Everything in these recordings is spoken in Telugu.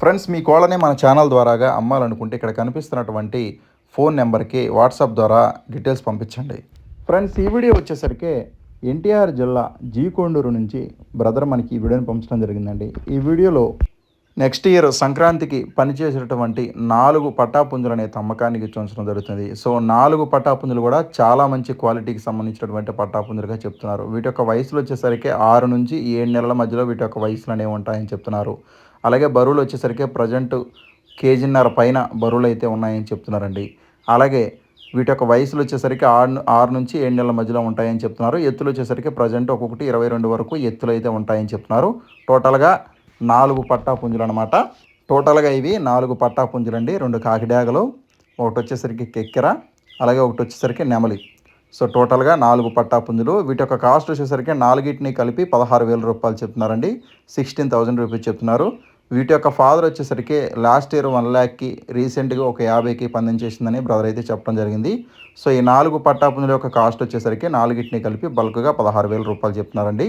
ఫ్రెండ్స్ మీ కోళ్ళని మన ఛానల్ ద్వారాగా అమ్మాలనుకుంటే ఇక్కడ కనిపిస్తున్నటువంటి ఫోన్ నెంబర్కి వాట్సాప్ ద్వారా డీటెయిల్స్ పంపించండి. ఫ్రెండ్స్ ఈ వీడియో వచ్చేసరికి ఎన్టీఆర్ జిల్లా జీకొండూరు నుంచి బ్రదర్ మనకి ఈ వీడియోని పంపించడం జరిగిందండి. ఈ వీడియోలో నెక్స్ట్ ఇయర్ సంక్రాంతికి పనిచేసేటటువంటి నాలుగు పట్టాపుంజులు అనే అమ్మకానికి చూపించడం జరుగుతుంది. సో నాలుగు పట్టాపుంజులు కూడా చాలా మంచి క్వాలిటీకి సంబంధించినటువంటి పట్టాపుంజులుగా చెప్తున్నారు. వీటి యొక్క వయసులు వచ్చేసరికి ఆరు నుంచి ఏడు నెలల మధ్యలో వీటి యొక్క వయసులు అనేవి ఉంటాయని చెప్తున్నారు. అలాగే బరువులు వచ్చేసరికి ప్రజెంట్ కేజీన్నర పైన బరువులు అయితే ఉన్నాయని చెప్తున్నారండి. అలాగే వీటి యొక్క వయసులు వచ్చేసరికి ఆరు ఆరు నుంచి ఏడు నెలల మధ్యలో ఉంటాయని చెప్తున్నారు. ఎత్తులు వచ్చేసరికి ప్రజెంట్ ఒక్కొక్కటి ఇరవై రెండు వరకు ఎత్తులు అయితే ఉంటాయని చెప్తున్నారు. టోటల్గా నాలుగు పట్టా పుంజులు అనమాట టోటల్గా ఇవి నాలుగు పట్టా పుంజులు అండి రెండు కాకిడాగలు ఒకటి వచ్చేసరికి కెక్కెర అలాగే ఒకటి వచ్చేసరికి నెమలి సో టోటల్గా నాలుగు పట్టా పుంజులు. వీటి యొక్క కాస్ట్ వచ్చేసరికి నాలుగిటిని కలిపి పదహారు వేల రూపాయలు చెప్తున్నారండి. సిక్స్టీన్ థౌజండ్ రూపీస్ చెప్తున్నారు. వీటి యొక్క ఫాదర్ వచ్చేసరికి లాస్ట్ ఇయర్ వన్ ల్యాక్కి రీసెంట్గా ఒక యాభైకి పందెం చేసిందని బ్రదర్ అయితే చెప్పడం జరిగింది. సో ఈ నాలుగు పట్టాపుంజుల యొక్క కాస్ట్ వచ్చేసరికి నాలుగిటిని కలిపి బల్క్గా పదహారు వేల రూపాయలు చెప్తున్నారండి.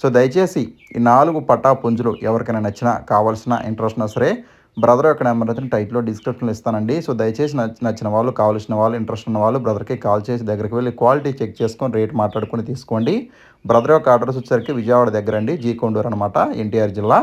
సో దయచేసి ఈ నాలుగు పట్టా పుంజులు ఎవరికైనా నచ్చినా కావాల్సిన ఇంట్రెస్ట్ ఉన్నా సరే బ్రదర్ యొక్క నెంబర్ అయితే టైట్లో డిస్క్రిప్షన్లో ఇస్తానండి. సో దయచేసి నచ్చి నచ్చిన వాళ్ళు కావాల్సిన వాళ్ళు ఇంట్రెస్ట్ ఉన్న వాళ్ళు బ్రదర్కి కాల్ చేసి దగ్గరికి వెళ్ళి క్వాలిటీ చెక్ చేసుకొని రేట్ మాట్లాడుకొని తీసుకోండి. బ్రదర్ యొక్క అడ్రస్ వచ్చేసరికి విజయవాడ దగ్గర అండి జీ కొండూరు అనమాట ఎన్టీఆర్ జిల్లా.